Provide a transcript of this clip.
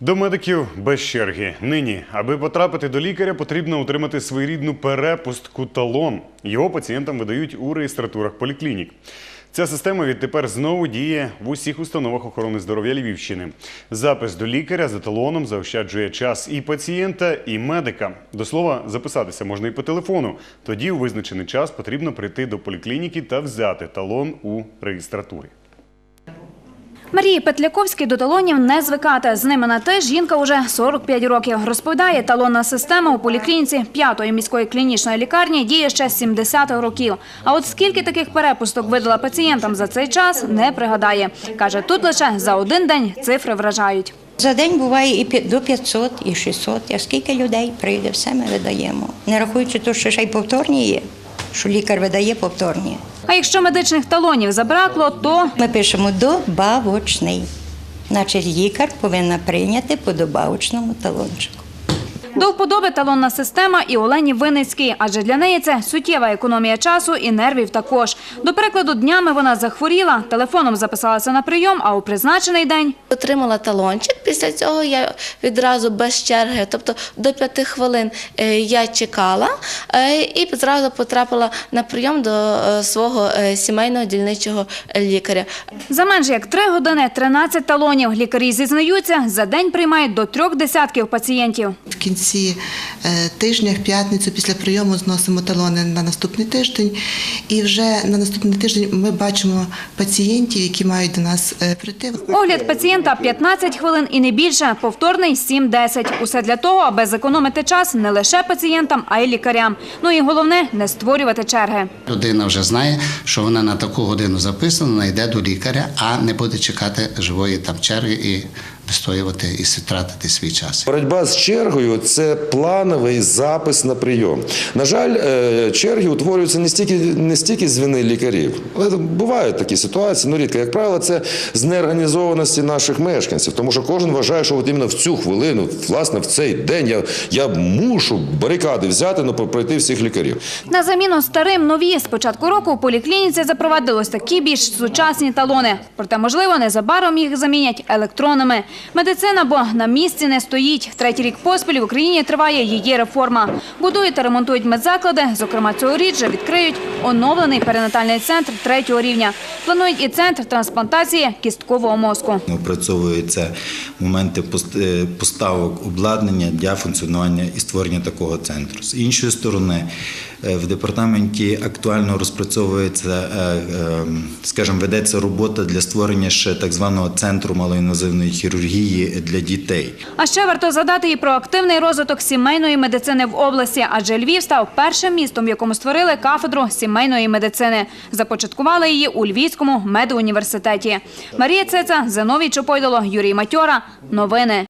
До медиків без черги. Нині, аби потрапити до лікаря, потрібно отримати своєрідну перепустку талон. Його пацієнтам видають у реєстратурах поліклінік. Ця система відтепер знову діє в усіх установах охорони здоров'я Львівщини. Запис до лікаря за талоном заощаджує час і пацієнта, і медика. До слова, записатися можна і по телефону. Тоді у визначений час потрібно прийти до поліклініки та взяти талон у реєстратурі. Марії Петляковській до талонів не звикати. З ними на те жінка уже 45 років. Розповідає, талонна система у поліклініці 5-ї міської клінічної лікарні діє ще з 70-х років. А от скільки таких перепусток видала пацієнтам за цей час, не пригадає. Каже, тут лише за один день цифри вражають. За день буває і до 500, і 600. А скільки людей прийде, все ми видаємо. Не рахуючи те, що ще й повторні є, що лікар видає повторні. А якщо медичних талонів забракло, то Ми пишемо добавочний. Значить, лікар повинна прийняти по добавочному талончику. До вподоби талонна система і Олені Винницькій, адже для неї це суттєва економія часу і нервів також. До прикладу, днями вона захворіла, телефоном записалася на прийом, а у призначений день Отримала талончик. Після цього я відразу без черги, тобто до п'яти хвилин е, я чекала е, і зразу потрапила на прийом до е, свого сімейного дільничого лікаря. За менш як три години 13 талонів. Лікарі зізнаються, за день приймають до трьох десятків пацієнтів. В кінці е, тижня, в п'ятницю, після прийому зносимо талони на наступний тиждень. І вже на наступний тиждень ми бачимо пацієнтів, які мають до нас е, прийти. Огляд пацієнта 15 хвилин і не більше, повторний 7-10. Усе для того, аби зекономити час не лише пацієнтам, а й лікарям. Ну і головне – не створювати черги. Людина вже знає, що вона на таку годину записана, вона йде до лікаря, а не буде чекати живої там черги і вистоювати і тратити свій час. Боротьба з чергою це плановий запис на прийом. На жаль, е, черги утворюються не стільки не стільки з вини лікарів, але бувають такі ситуації. Ну рідко, як правило, це з неорганізованості наших мешканців, тому що кожен вважає, що от іменно в цю хвилину, власне, в цей день я, я мушу барикади взяти, ну пройти всіх лікарів. На заміну старим нові. З початку року у поліклініці запровадилось такі більш сучасні талони. Проте, можливо, незабаром їх замінять електронними. Медицина, бо на місці не стоїть. Третій рік поспіль в Україні триває її реформа. Будують та ремонтують медзаклади. Зокрема, цьогоріч вже відкриють оновлений перинатальний центр третього рівня. Планують і центр трансплантації кісткового мозку. Опрацьовуються моменти е, поставок обладнання для функціонування і створення такого центру. З іншої сторони, е, в департаменті актуально розпрацьовується, е, скажімо, ведеться робота для створення ще так званого центру малоінвазивної хірургії для дітей. А ще варто згадати і про активний розвиток сімейної медицини в області, адже Львів став першим містом, в якому створили кафедру сімейної медицини. Започаткували її у Львівському медуніверситеті. Марія Цеца, Зиновій Чопойдоло, Юрій Матьора. Новини.